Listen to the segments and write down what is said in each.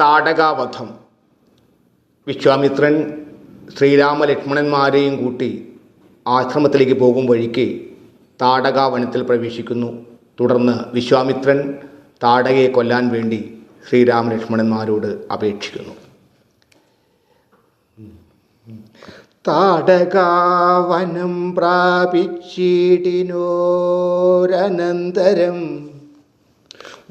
താടകാവധം. വിശ്വാമിത്രൻ ശ്രീരാമ ലക്ഷ്മണന്മാരെയും കൂട്ടി ആശ്രമത്തിലേക്ക് പോകും വഴിക്ക് താടകാവനത്തിൽ പ്രവേശിക്കുന്നു. തുടർന്ന് വിശ്വാമിത്രൻ താടകയെ കൊല്ലാൻ വേണ്ടി ശ്രീരാമ ലക്ഷ്മണന്മാരോട് അപേക്ഷിക്കുന്നു. താടകാവനം പ്രാപിച്ചിടിനോരനന്തരം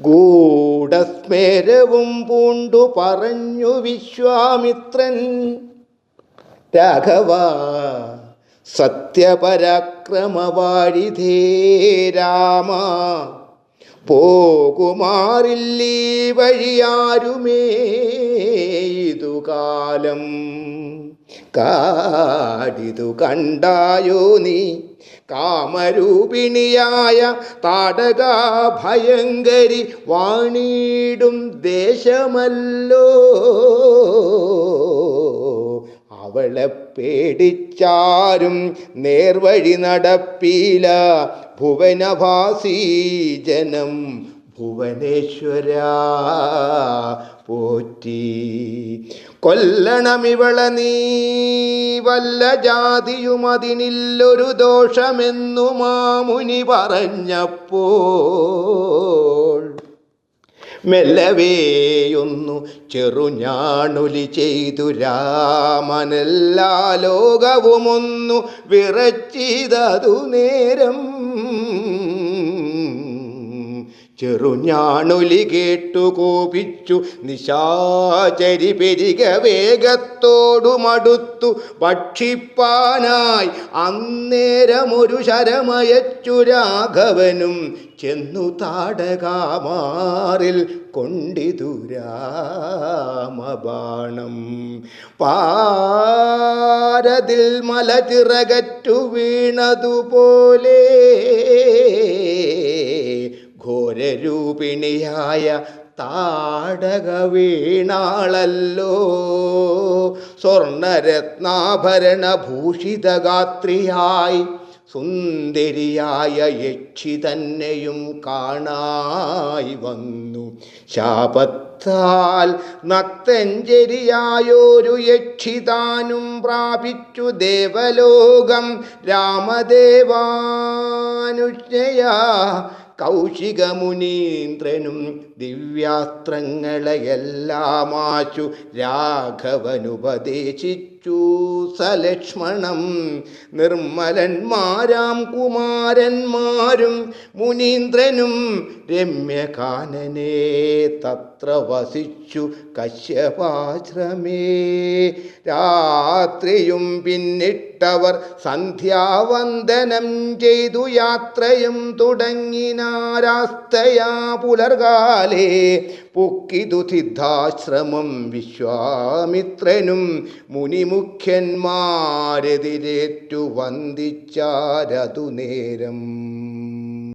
ഗൂഢസ്മേരവും പൂണ്ടു പറഞ്ഞു വിശ്വാമിത്രൻ. രാഘവ സത്യപരാക്രമവാഴിധേ രാമ. പോകുമാറില്ലീ വഴിയാരുമേ? ഇതുകാലം കാടിതു കണ്ടായോ നീ? കാമരൂപിണിയായ താടകാഭയങ്കരി ഭയങ്കരി വാണിടും ദേശമല്ലോ. അവളെ പേടിച്ചാരും നേർവഴി നടപ്പീല. ഭുവനവാസി ജനം ഭുവനേശ്വര പോറ്റി. കൊല്ലണമിവള നീ വല്ല ജാതിയും അതിനില്ലൊരു ദോഷമെന്നു മാമുനി പറഞ്ഞപ്പോൾ മെല്ലവേയൊന്നു ചെറുഞാണുലി ചെയ്തു രാമനെല്ലാ ലോകവുമൊന്നു വിറച്ചിതതു നേരം. ചെറുഞാണുലി കേട്ടു കോപിച്ചു. നിശാചരി പെരിക വേഗത്തോടു മടുത്തു. ഭക്ഷിപ്പാനായി അന്നേരമൊരു ശരമയച്ചു രാഘവനും. ചെന്നു താടകാമാറിൽ കൊണ്ടിതു രാമബാണം. പാരതിൽ മല ചിറകറ്റു വീണതുപോലെ ഘോരരൂപിണിയായ താടക വീണാളല്ലോ സ്വർണരത്നാഭരണ ഭൂഷിതഗാത്രിയായി സുന്ദരിയായ യക്ഷി തന്നെയും കാണായി വന്നു. ശാപത്താൽ നക്തഞ്ചരിയായൊരു യക്ഷിതാനും പ്രാപിച്ചു ദേവലോകം രാമദേവാനുജ്ഞയാ. കൗശികമുനീന്ദ്രനും ദിവ്യാസ്ത്രങ്ങളെയെല്ലാമാശു രാഘവനുപദേശിച്ചു. സലക്ഷ്മണം നിർമ്മലന്മാരാം കുമാരന്മാരും മുനീന്ദ്രനും രമ്യകാനനെ തത്ര വസിച്ചു കശ്യപാശ്രമേ. രാത്രിയും പിന്നിട്ടവർ സന്ധ്യാവന്ദനം ചെയ്തു യാത്രയും തുടങ്ങിനാരാസ്തയാ പുലർകാലേ പൊക്കിതു സിദ്ധാശ്രമം വിശ്വാമിത്രനും മുനിമുഖ്യന്മാരെതിരേറ്റു വന്ദിച്ചാരതു നേരം